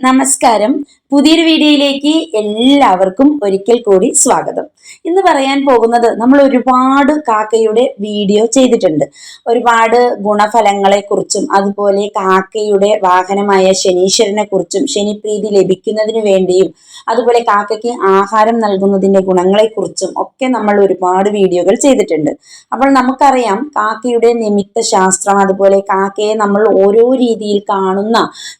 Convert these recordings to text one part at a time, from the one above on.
നമസ്കാരം. പുതിയൊരു വീഡിയോയിലേക്ക് എല്ലാവർക്കും ഒരിക്കൽ കൂടി സ്വാഗതം. ഇന്ന് പറയാൻ പോകുന്നത് നമ്മൾ ഒരുപാട് കാക്കയുടെ വീഡിയോ ചെയ്തിട്ടുണ്ട്. ഒരുപാട് ഗുണഫലങ്ങളെ കുറിച്ചും അതുപോലെ കാക്കയുടെ വാഹനമായ ശനീശ്വരനെ കുറിച്ചും ശനിപ്രീതി ലഭിക്കുന്നതിന് വേണ്ടിയും അതുപോലെ കാക്കയ്ക്ക് ആഹാരം നൽകുന്നതിന്റെ ഗുണങ്ങളെ കുറിച്ചും ഒക്കെ നമ്മൾ ഒരുപാട് വീഡിയോകൾ ചെയ്തിട്ടുണ്ട്. അപ്പോൾ നമുക്കറിയാം കാക്കയുടെ നിമിത്ത ശാസ്ത്രം അതുപോലെ കാക്കയെ നമ്മൾ ഓരോ രീതിയിൽ കാണുന്ന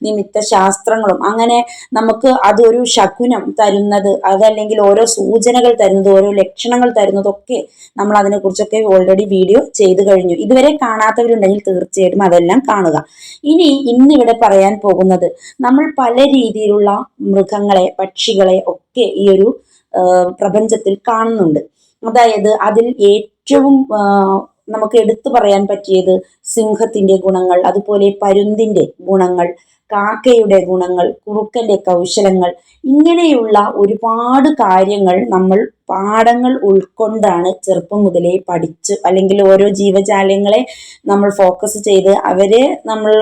നിമിത്ത ശാസ്ത്രങ്ങളും അങ്ങനെ നമുക്ക് അതൊരു ശകുനം തരുന്നത് അതല്ലെങ്കിൽ ഓരോ സൂചനകൾ തരുന്നത് ഓരോ ലക്ഷണങ്ങൾ തരുന്നതൊക്കെ നമ്മൾ അതിനെക്കുറിച്ചൊക്കെ ഓൾറെഡി വീഡിയോ ചെയ്തു കഴിഞ്ഞു. ഇതുവരെ കാണാത്തവരുണ്ടെങ്കിൽ തീർച്ചയായിട്ടും അതെല്ലാം കാണുക. ഇനി ഇന്നിവിടെ പറയാൻ പോകുന്നത് നമ്മൾ പല രീതിയിലുള്ള മൃഗങ്ങളെ പക്ഷികളെ ഒക്കെ ഈ ഒരു പ്രപഞ്ചത്തിൽ കാണുന്നുണ്ട്. അതായത് അതിൽ ഏറ്റവും നമുക്ക് എടുത്തു പറയാൻ പറ്റിയത് സിംഹത്തിന്റെ ഗുണങ്ങൾ അതുപോലെ പരുന്തിന്റെ ഗുണങ്ങൾ കാക്കയുടെ ഗുണങ്ങൾ കുറുക്കന്റെ കൗശലങ്ങൾ ഇങ്ങനെയുള്ള ഒരുപാട് കാര്യങ്ങൾ നമ്മൾ പാഠങ്ങൾ ഉൾക്കൊണ്ടാണ് ചെറുപ്പം മുതലേ പഠിച്ച് അല്ലെങ്കിൽ ഓരോ ജീവജാലങ്ങളെ നമ്മൾ ഫോക്കസ് ചെയ്ത് അവരെ നമ്മൾ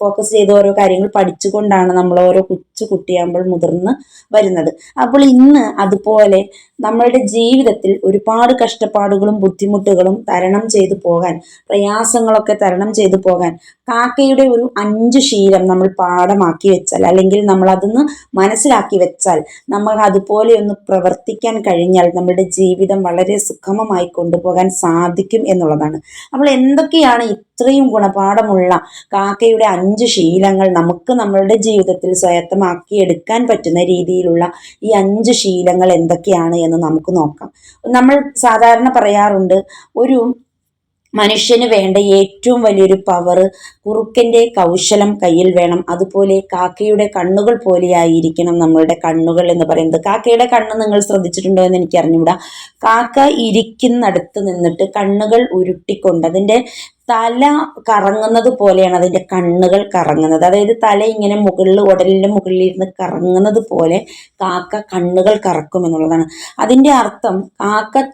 ഫോക്കസ് ചെയ്ത് ഓരോ കാര്യങ്ങൾ പഠിച്ചുകൊണ്ടാണ് നമ്മൾ ഓരോ കൊച്ചു കുട്ടിയാകുമ്പോൾ മുതിർന്ന് വരുന്നത്. അപ്പോൾ ഇന്ന് അതുപോലെ നമ്മളുടെ ജീവിതത്തിൽ ഒരുപാട് കഷ്ടപ്പാടുകളും ബുദ്ധിമുട്ടുകളും തരണം ചെയ്തു പോകാൻ പ്രയാസങ്ങളൊക്കെ തരണം ചെയ്തു പോകാൻ കാക്കയുടെ ഒരു അഞ്ച് ശീലം നമ്മൾ പാഠമാക്കി വെച്ചാൽ അല്ലെങ്കിൽ നമ്മൾ അതൊന്ന് മനസ്സിലാക്കി വെച്ചാൽ നമ്മൾ അതുപോലെ ഒന്ന് പ്രവർത്തിക്കാൻ കഴിഞ്ഞാൽ നമ്മുടെ ജീവിതം വളരെ സുഖമമായി കൊണ്ടുപോകാൻ സാധിക്കും എന്നുള്ളതാണ്. അപ്പോൾ എന്തൊക്കെയാണ് ഇത്രയും ഗുണപാഠമുള്ള കാക്കയുടെ അഞ്ച് ശീലങ്ങൾ നമുക്ക് നമ്മളുടെ ജീവിതത്തിൽ സ്വായത്തമാക്കി എടുക്കാൻ പറ്റുന്ന രീതിയിലുള്ള ഈ അഞ്ച് ശീലങ്ങൾ എന്തൊക്കെയാണ് എന്ന് നമുക്ക് നോക്കാം. നമ്മൾ സാധാരണ പറയാറുണ്ട് ഒരു മനുഷ്യന് വേണ്ട ഏറ്റവും വലിയൊരു പവർ കുറുക്കന്റെ കൗശലം കയ്യിൽ വേണം. അതുപോലെ കാക്കയുടെ കണ്ണുകൾ പോലെയായിരിക്കണം നമ്മളുടെ കണ്ണുകൾ എന്ന് പറയുന്നത്. കാക്കയുടെ കണ്ണ് നിങ്ങൾ ശ്രദ്ധിച്ചിട്ടുണ്ടോ എന്ന് എനിക്ക് അറിഞ്ഞുകൂടാ കാക്ക ഇരിക്കുന്നിടത്ത് നിന്നിട്ട് കണ്ണുകൾ ഉരുട്ടിക്കൊണ്ട് അതിന്റെ തല കറങ്ങുന്നത് പോലെയാണ് അതിന്റെ കണ്ണുകൾ കറങ്ങുന്നത്. അതായത് തല ഇങ്ങനെ മുകളിൽ ഉടലിന്റെ മുകളിൽ ഇരുന്ന് കറങ്ങുന്നത് പോലെ കാക്ക കണ്ണുകൾ കറക്കും എന്നുള്ളതാണ്. അതിന്റെ അർത്ഥം കാക്ക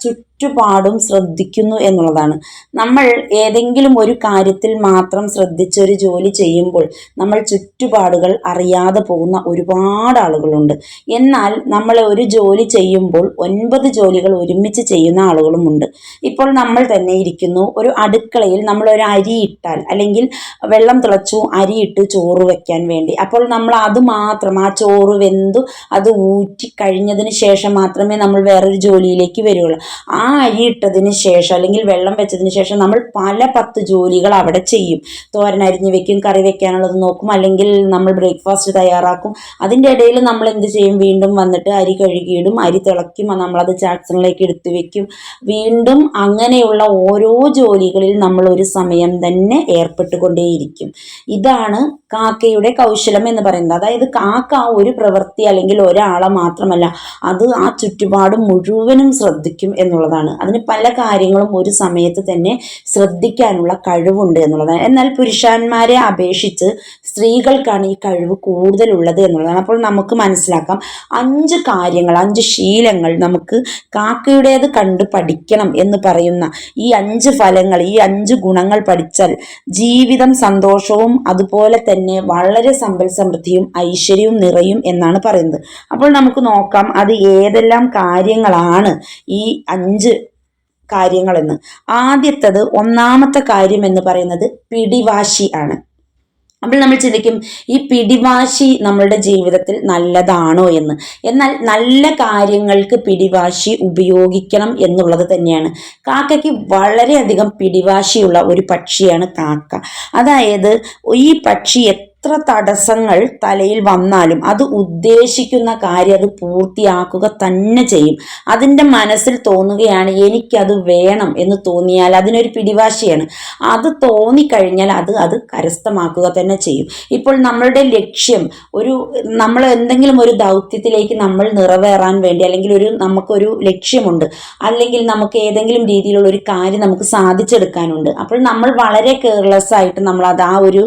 ചുറ്റുപാടും ശ്രദ്ധിക്കുന്നു എന്നുള്ളതാണ്. നമ്മൾ ഏതെങ്കിലും ഒരു കാര്യത്തിൽ മാത്രം ശ്രദ്ധിച്ചൊരു ജോലി ചെയ്യുമ്പോൾ നമ്മൾ ചുറ്റുപാടുകൾ അറിയാതെ പോകുന്ന ഒരുപാട് ആളുകളുണ്ട്. എന്നാൽ നമ്മൾ ഒരു ജോലി ചെയ്യുമ്പോൾ ഒൻപത് ജോലികൾ ഒരുമിച്ച് ചെയ്യുന്ന ആളുകളുമുണ്ട്. ഇപ്പോൾ നമ്മൾ തന്നെ ഇരിക്കുന്നു. ഒരു അടുക്കളയിൽ നമ്മൾ ഒരു അരി ഇട്ടാൽ അല്ലെങ്കിൽ വെള്ളം തിളച്ചു അരി ഇട്ട് ചോറ് വെക്കാൻ വേണ്ടി. അപ്പോൾ നമ്മൾ അത് മാത്രം ആ ചോറ് വെന്തു അത് ഊറ്റി കഴിഞ്ഞതിന് ശേഷം മാത്രമേ നമ്മൾ വേറൊരു ജോലിയിലേക്ക് വരുള്ളൂ. ആ അരി ഇട്ടതിന് ശേഷം അല്ലെങ്കിൽ വെള്ളം വെച്ചതിന് ശേഷം നമ്മൾ പല പത്ത് ജോലികൾ അവിടെ ചെയ്യും. തോരൻ അരിഞ്ഞ് വെക്കും കറി വെക്കാനുള്ളത് നോക്കും അല്ലെങ്കിൽ നമ്മൾ ബ്രേക്ക്ഫാസ്റ്റ് തയ്യാറാക്കും. അതിന്റെ ഇടയിൽ നമ്മൾ എന്ത് ചെയ്യും? വീണ്ടും വന്നിട്ട് അരി കഴുകിയിടും അരി തിളയ്ക്കും നമ്മളത് ചാക്സണിലേക്ക് എടുത്തു വെക്കും. വീണ്ടും അങ്ങനെയുള്ള ഓരോ ജോലികളിൽ നമ്മൾ ഒരു സമയം തന്നെ ഏർപ്പെട്ടുകൊണ്ടേയിരിക്കും. ഇതാണ് കാക്കയുടെ കൗശലം എന്ന് പറയുന്നത്. അതായത് കാക്ക ഒരു പ്രവൃത്തി അല്ലെങ്കിൽ ഒരാളെ മാത്രമല്ല അത് ആ ചുറ്റുപാട് മുഴുവനും ശ്രദ്ധിക്കും എന്നുള്ളതാണ്. അതിന് പല കാര്യങ്ങളും ഒരു സമയത്ത് തന്നെ ശ്രദ്ധിക്കാനുള്ള കഴിവുണ്ട് എന്നുള്ളതാണ്. എന്നാൽ പുരുഷന്മാരെ അപേക്ഷിച്ച് സ്ത്രീകൾക്കാണ് ഈ കഴിവ് കൂടുതലുള്ളത് എന്നുള്ളതാണ്. അപ്പോൾ നമുക്ക് മനസ്സിലാക്കാം അഞ്ച് കാര്യങ്ങൾ അഞ്ച് ശീലങ്ങൾ നമുക്ക് കാക്കയുടേത് കണ്ട് പഠിക്കണം എന്ന് പറയുന്ന ഈ അഞ്ച് ഫലങ്ങൾ ഈ അഞ്ച് ഗുണങ്ങൾ പഠിച്ചാൽ ജീവിതം സന്തോഷവും അതുപോലെ തന്നെ വളരെ സമ്പൽ സമൃദ്ധിയും ഐശ്വര്യവും നിറയും എന്നാണ് പറയുന്നത്. അപ്പോൾ നമുക്ക് നോക്കാം അത് ഏതെല്ലാം കാര്യങ്ങളാണ് ഈ അഞ്ച് കാര്യങ്ങളെന്ന്. ആദ്യത്തത് ഒന്നാമത്തെ കാര്യം എന്ന് പറയുന്നത് പിടിവാശി ആണ്. അപ്പോൾ നമ്മൾ ചിന്തിക്കും ഈ പിടിവാശി നമ്മളുടെ ജീവിതത്തിൽ നല്ലതാണോ എന്ന്. എന്നാൽ നല്ല കാര്യങ്ങൾക്ക് പിടിവാശി ഉപയോഗിക്കണം എന്നുള്ളത് തന്നെയാണ്. കാക്കയ്ക്ക് വളരെയധികം പിടിവാശിയുള്ള ഒരു പക്ഷിയാണ് കാക്ക. അതായത് ഈ പക്ഷി എത്ര തടസ്സങ്ങൾ തലയിൽ വന്നാലും അത് ഉദ്ദേശിക്കുന്ന കാര്യം അത് പൂർത്തിയാക്കുക തന്നെ ചെയ്യും. അതിന്റെ മനസ്സിൽ തോന്നുകയാണ് എനിക്കത് വേണം എന്ന് തോന്നിയാൽ അതിനൊരു പിടിവാശിയാണ്. അത് തോന്നിക്കഴിഞ്ഞാൽ അത് അത് കരസ്ഥമാക്കുക തന്നെ ചെയ്യും. ഇപ്പോൾ നമ്മളുടെ ലക്ഷ്യം ഒരു നമ്മൾ എന്തെങ്കിലും ഒരു ദൗത്യത്തിലേക്ക് നമ്മൾ നിറവേറാൻ വേണ്ടി അല്ലെങ്കിൽ ഒരു നമുക്കൊരു ലക്ഷ്യമുണ്ട്. അല്ലെങ്കിൽ നമുക്ക് ഏതെങ്കിലും രീതിയിലുള്ള ഒരു കാര്യം നമുക്ക് സാധിച്ചെടുക്കാനുണ്ട്. അപ്പോൾ നമ്മൾ വളരെ കെയർലെസ് ആയിട്ട് നമ്മൾ അത് ആ ഒരു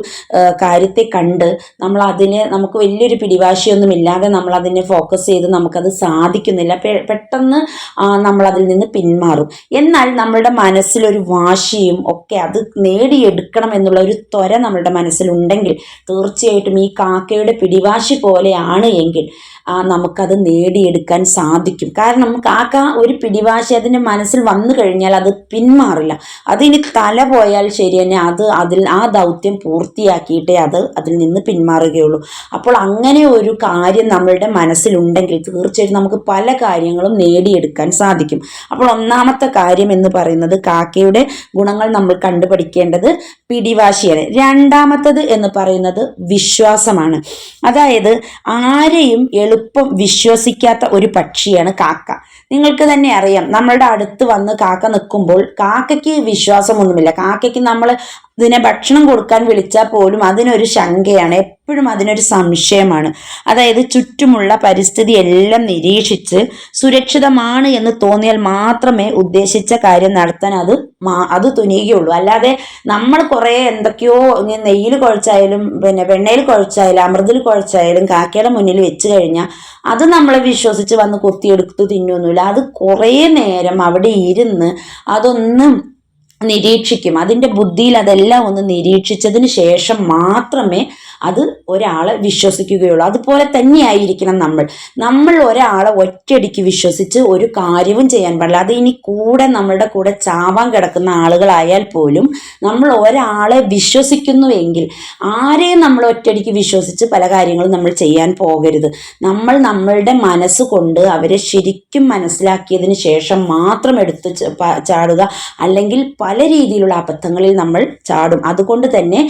കാര്യത്തെ കണ്ട് നമ്മൾ അതിന് നമുക്ക് വലിയൊരു പിടിവാശിയൊന്നും ഇല്ലാതെ നമ്മൾ അതിനെ ഫോക്കസ് ചെയ്ത് നമുക്കത് സാധിക്കുന്നില്ല. പെട്ടെന്ന് നമ്മൾ അതിൽ നിന്ന് പിന്മാറും. എന്നാൽ നമ്മളുടെ മനസ്സിലൊരു വാശിയും ഒക്കെ അത് നേടിയെടുക്കണം എന്നുള്ള ഒരു ത്വര നമ്മുടെ മനസ്സിലുണ്ടെങ്കിൽ തീർച്ചയായിട്ടും ഈ കാക്കയുടെ പിടിവാശി പോലെയാണ് എങ്കിൽ നമുക്കത് നേടിയെടുക്കാൻ സാധിക്കും. കാരണം കാക്ക ഒരു പിടിവാശി അതിന്റെ മനസ്സിൽ വന്നു കഴിഞ്ഞാൽ അത് പിന്മാറില്ല. അതിനി തല പോയാൽ ശരി തന്നെ അത് അതിൽ ആ ദൗത്യം പൂർത്തിയാക്കിയിട്ടേ അത് അതിൽ നിന്ന് പിന്മാറുകയുള്ളൂ. അപ്പോൾ അങ്ങനെ ഒരു കാര്യം നമ്മളുടെ മനസ്സിലുണ്ടെങ്കിൽ തീർച്ചയായിട്ടും നമുക്ക് പല കാര്യങ്ങളും നേടിയെടുക്കാൻ സാധിക്കും. അപ്പോൾ ഒന്നാമത്തെ കാര്യം എന്ന് പറയുന്നത് കാക്കയുടെ ഗുണങ്ങൾ നമ്മൾ കണ്ടുപഠിക്കേണ്ടത് പിടിവാശിയാണ്. രണ്ടാമത്തത് എന്ന് പറയുന്നത് വിശ്വാസമാണ്. അതായത് ആരെയും എളുപ്പം വിശ്വസിക്കാത്ത ഒരു പക്ഷിയാണ് കാക്ക. നിങ്ങൾക്ക് തന്നെ അറിയാം നമ്മളുടെ അടുത്ത് വന്ന് കാക്ക നിൽക്കുമ്പോൾ കാക്കയ്ക്ക് വിശ്വാസമൊന്നുമില്ല. കാക്കയ്ക്ക് നമ്മൾ ഇതിനെ ഭക്ഷണം കൊടുക്കാൻ വിളിച്ചാൽ പോലും അതിനൊരു ശങ്കയാണ് എപ്പോഴും അതിനൊരു സംശയമാണ്. അതായത് ചുറ്റുമുള്ള പരിസ്ഥിതി എല്ലാം നിരീക്ഷിച്ച് സുരക്ഷിതമാണ് എന്ന് തോന്നിയാൽ മാത്രമേ ഉദ്ദേശിച്ച കാര്യം നടത്താൻ അത് അത് തുനിയുകയുള്ളൂ. അല്ലാതെ നമ്മൾ കുറേ എന്തൊക്കെയോ നെയ്യിൽ കുഴച്ചായാലും പിന്നെ വെണ്ണയിൽ കുഴച്ചായാലും അമൃതിൽ കുഴച്ചായാലും കാക്കയുടെ മുന്നിൽ വെച്ച് കഴിഞ്ഞാൽ അത് നമ്മളെ വിശ്വസിച്ച് വന്ന് കൊത്തിയെടുത്ത് തിന്നൊന്നുമില്ല അത് കുറേ നേരം അവിടെ ഇരുന്ന് അതൊന്നും നിരീക്ഷിക്കും. അതിന്റെ ബുദ്ധിയിൽ അതെല്ലാം ഒന്ന് നിരീക്ഷിച്ചതിന് ശേഷം മാത്രമേ അത് ഒരാളെ വിശ്വസിക്കുകയുള്ളൂ. അതുപോലെ തന്നെയായിരിക്കണം നമ്മൾ. നമ്മൾ ഒരാളെ ഒറ്റയടിക്ക് വിശ്വസിച്ച് ഒരു കാര്യവും ചെയ്യാൻ പാടില്ല. അത് ഇനി കൂടെ നമ്മളുടെ കൂടെ ചാവാൻ കിടക്കുന്ന ആളുകളായാൽ പോലും നമ്മൾ ഒരാളെ വിശ്വസിക്കുന്നുവെങ്കിൽ ആരെയും നമ്മൾ ഒറ്റയടിക്ക് വിശ്വസിച്ച് പല കാര്യങ്ങളും നമ്മൾ ചെയ്യാൻ പോകരുത്. നമ്മൾ നമ്മളുടെ മനസ്സുകൊണ്ട് അവരെ ശരിക്കും മനസ്സിലാക്കിയതിന് ശേഷം മാത്രം എടുത്ത് ചാടുക അല്ലെങ്കിൽ പല രീതിയിലുള്ള അബദ്ധങ്ങളിൽ നമ്മൾ ചാടും. അതുകൊണ്ട് തന്നെ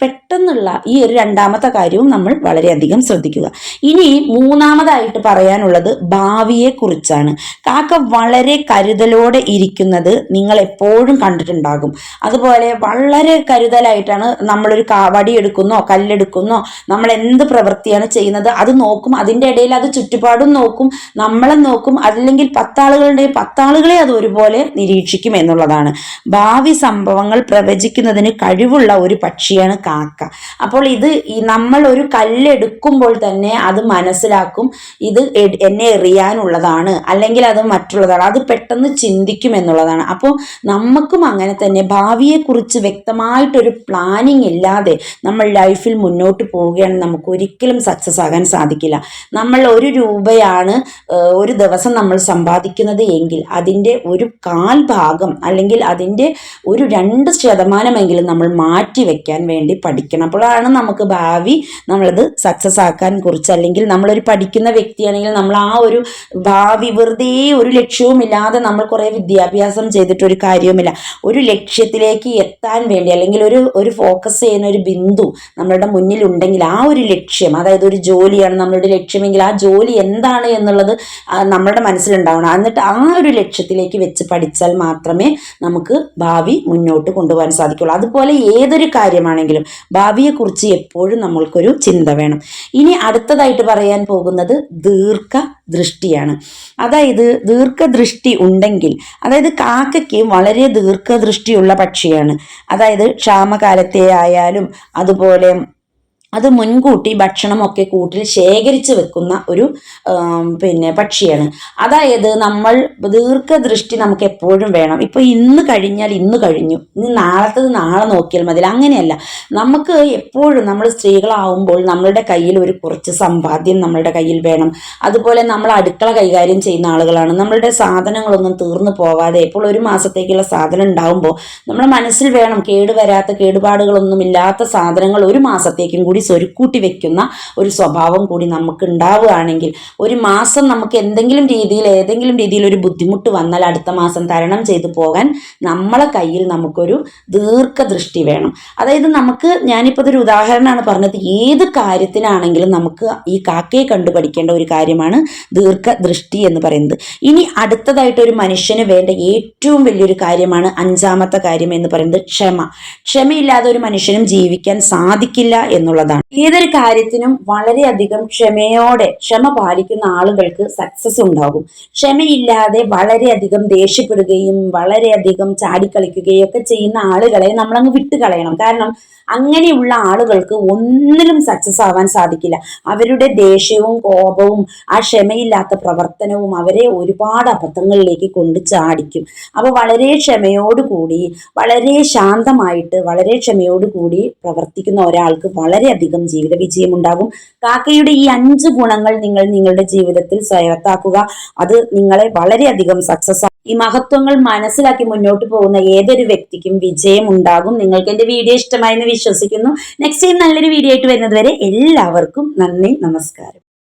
പെട്ടെന്നുള്ള ഈ ഒരു രണ്ടാമത്തെ കാര്യവും നമ്മൾ വളരെയധികം ശ്രദ്ധിക്കുക. ഇനി മൂന്നാമതായിട്ട് പറയാനുള്ളത് ഭാവിയെ കുറിച്ചാണ് കാക്ക വളരെ കരുതലോടെ ഇരിക്കുന്നത് നിങ്ങൾ എപ്പോഴും കണ്ടിട്ടുണ്ടാകും. അതുപോലെ വളരെ കരുതലായിട്ടാണ് നമ്മളൊരു വടിയെടുക്കുന്നോ കല്ലെടുക്കുന്നോ നമ്മൾ എന്ത് പ്രവൃത്തിയാണ് ചെയ്യുന്നത് അത് നോക്കും. അതിന്റെ ഇടയിൽ അത് ചുറ്റുപാടും നോക്കും. നമ്മളെ നോക്കും. അല്ലെങ്കിൽ പത്താളുകളുടെ പത്താളുകളെ അത് ഒരുപോലെ നിരീക്ഷിക്കും എന്നുള്ളതാണ്. ഭാവി സംഭവങ്ങൾ പ്രവചിക്കുന്നതിന് കഴിവുള്ള ഒരു പക്ഷിയാണ് കാക്ക. അപ്പോൾ ഇത് ഈ നമ്മൾ ഒരു കല്ലെടുക്കുമ്പോൾ തന്നെ അത് മനസ്സിലാക്കും. ഇത് എന്നെ എറിയാനുള്ളതാണ് അല്ലെങ്കിൽ അത് മറ്റുള്ളതാണ്. അത് പെട്ടെന്ന് ചിന്തിക്കും എന്നുള്ളതാണ്. അപ്പോൾ നമുക്കും അങ്ങനെ തന്നെ ഭാവിയെക്കുറിച്ച് വ്യക്തമായിട്ടൊരു പ്ലാനിങ് ഇല്ലാതെ നമ്മൾ ലൈഫിൽ മുന്നോട്ട് പോവുകയാണെങ്കിൽ നമുക്ക് ഒരിക്കലും സക്സസ് ആകാൻ സാധിക്കില്ല. നമ്മൾ ഒരു രൂപയാണ് ഒരു ദിവസം നമ്മൾ സമ്പാദിക്കുന്നത് എങ്കിൽ അതിന്റെ ഒരു കാൽ ഭാഗം അല്ലെങ്കിൽ അതിന്റെ ഒരു രണ്ട് ശതമാനമെങ്കിലും നമ്മൾ മാറ്റി വെക്കാൻ വേണ്ടി പഠിക്കണം. അപ്പോഴാണ് നമുക്ക് ഭാവി നമ്മളത് സക്സസ് ആക്കാൻ കുറിച്ച് അല്ലെങ്കിൽ നമ്മളൊരു പഠിക്കുന്ന വ്യക്തിയാണെങ്കിൽ നമ്മൾ ആ ഒരു ഭാവി വെറുതെ ഒരു ലക്ഷ്യവുമില്ലാതെ നമ്മൾ കുറേ വിദ്യാഭ്യാസം ചെയ്തിട്ട് ഒരു കാര്യവുമില്ല. ഒരു ലക്ഷ്യത്തിലേക്ക് എത്താൻ വേണ്ടി അല്ലെങ്കിൽ ഒരു ഒരു ഫോക്കസ് ചെയ്യുന്ന ഒരു ബിന്ദു നമ്മളുടെ മുന്നിൽ ഉണ്ടെങ്കിൽ ആ ഒരു ലക്ഷ്യം അതായത് ഒരു ജോലിയാണ് നമ്മളുടെ ലക്ഷ്യമെങ്കിൽ ആ ജോലി എന്താണ് എന്നുള്ളത് നമ്മളുടെ മനസ്സിലുണ്ടാവണം. എന്നിട്ട് ആ ഒരു ലക്ഷ്യത്തിലേക്ക് വെച്ച് പഠിച്ചാൽ മാത്രമേ നമുക്ക് ഭാവി മുന്നോട്ട് കൊണ്ടുപോകാൻ സാധിക്കുള്ളൂ അതുപോലെ ഏതൊരു കാര്യമാണെങ്കിലും ഭാവിയെക്കുറിച്ച് എപ്പോഴും നമ്മൾക്കൊരു ചിന്ത വേണം. ഇനി അടുത്തതായിട്ട് പറയാൻ പോകുന്നത് ദീർഘ ദൃഷ്ടിയാണ് അതായത് ദീർഘദൃഷ്ടി ഉണ്ടെങ്കിൽ അതായത് കാക്കയ്ക്ക് വളരെ ദീർഘദൃഷ്ടിയുള്ള പക്ഷിയാണ്. അതായത് ക്ഷാമകാലത്തെ ആയാലും അതുപോലെ അത് മുൻകൂട്ടി ഭക്ഷണമൊക്കെ കൂട്ടിൽ ശേഖരിച്ച് വെക്കുന്ന ഒരു പിന്നെ പക്ഷിയാണ്. അതായത് നമ്മൾ ദീർഘദൃഷ്ടി നമുക്ക് എപ്പോഴും വേണം. ഇപ്പോൾ ഇന്ന് കഴിഞ്ഞാൽ ഇന്ന് കഴിഞ്ഞു. ഇനി നാളത്തത് നാളെ നോക്കിയാൽ മതി. അങ്ങനെയല്ല. നമുക്ക് എപ്പോഴും നമ്മൾ സ്ത്രീകളാവുമ്പോൾ നമ്മളുടെ കയ്യിൽ ഒരു കുറച്ച് സമ്പാദ്യം നമ്മളുടെ കയ്യിൽ വേണം. അതുപോലെ നമ്മൾ അടുക്കള കൈകാര്യം ചെയ്യുന്ന ആളുകളാണ്. നമ്മളുടെ സാധനങ്ങളൊന്നും തീർന്നു പോവാതെ ഇപ്പോൾ ഒരു മാസത്തേക്കുള്ള സാധനം ഉണ്ടാവുമ്പോൾ നമ്മുടെ മനസ്സിൽ വേണം. കേടുവരാത്ത കേടുപാടുകളൊന്നും ഇല്ലാത്ത സാധനങ്ങൾ ഒരു മാസത്തേക്കും കൂടി സ്വരുക്കൂട്ടി വെക്കുന്ന ഒരു സ്വഭാവം കൂടി നമുക്ക് ഉണ്ടാവുകയാണെങ്കിൽ ഒരു മാസം നമുക്ക് എന്തെങ്കിലും രീതിയിൽ ഏതെങ്കിലും രീതിയിൽ ഒരു ബുദ്ധിമുട്ട് വന്നാൽ അടുത്ത മാസം തരണം ചെയ്തു പോകാൻ നമ്മളെ കയ്യിൽ നമുക്കൊരു ദീർഘദൃഷ്ടി വേണം. അതായത് നമുക്ക് ഞാനിപ്പോൾ ഒരു ഉദാഹരണമാണ് പറഞ്ഞത് ഏത് കാര്യത്തിനാണെങ്കിലും നമുക്ക് ഈ കാക്കയെ കണ്ടു പഠിക്കേണ്ട ഒരു കാര്യമാണ് ദീർഘദൃഷ്ടി എന്ന് പറയുന്നത്. ഇനി അടുത്തതായിട്ട് ഒരു മനുഷ്യന് വേണ്ട ഏറ്റവും വലിയൊരു കാര്യമാണ് അഞ്ചാമത്തെ കാര്യം എന്ന് പറയുന്നത് ക്ഷമ. ക്ഷമയില്ലാതെ ഒരു മനുഷ്യനും ജീവിക്കാൻ സാധിക്കില്ല എന്നുള്ളതാണ് എന്നുള്ളതാണ്. ഏതൊരു കാര്യത്തിനും വളരെയധികം ക്ഷമയോടെ ക്ഷമ പാലിക്കുന്ന ആളുകൾക്ക് സക്സസ് ഉണ്ടാകും. ക്ഷമയില്ലാതെ വളരെയധികം ദേഷ്യപ്പെടുകയും വളരെയധികം ചാടിക്കളിക്കുകയും ഒക്കെ ചെയ്യുന്ന ആളുകളെ നമ്മൾ നമ്മളങ്ങ് വിട്ടുകളയണം. കാരണം അങ്ങനെയുള്ള ആളുകൾക്ക് ഒന്നിലും സക്സസ് ആവാൻ സാധിക്കില്ല. അവരുടെ ദേഷ്യവും കോപവും ആ ക്ഷമയില്ലാത്ത പ്രവർത്തനവും അവരെ ഒരുപാട് അബദ്ധങ്ങളിലേക്ക് കൊണ്ടു ചാടിക്കും. അപ്പോൾ വളരെ ക്ഷമയോടുകൂടി വളരെ ശാന്തമായിട്ട് വളരെ ക്ഷമയോടുകൂടി പ്രവർത്തിക്കുന്ന ഒരാൾക്ക് വളരെയധികം ജീവിത വിജയം ഉണ്ടാകും കാക്കയുടെ ഈ അഞ്ച് ഗുണങ്ങൾ നിങ്ങൾ നിങ്ങളുടെ ജീവിതത്തിൽ സ്വയത്താക്കുക. അത് നിങ്ങളെ വളരെയധികം സക്സസ് ഈ മഹത്വങ്ങൾ മനസ്സിലാക്കി മുന്നോട്ട് പോകുന്ന ഏതൊരു വ്യക്തിക്കും വിജയം ഉണ്ടാകും നിങ്ങൾക്ക് എന്റെ വീഡിയോ ഇഷ്ടമായെന്ന് വിശ്വസിക്കുന്നു. നെക്സ്റ്റ് ടൈം നല്ലൊരു വീഡിയോ ആയിട്ട് വരുന്നത് വരെ എല്ലാവർക്കും നന്ദി നമസ്കാരം.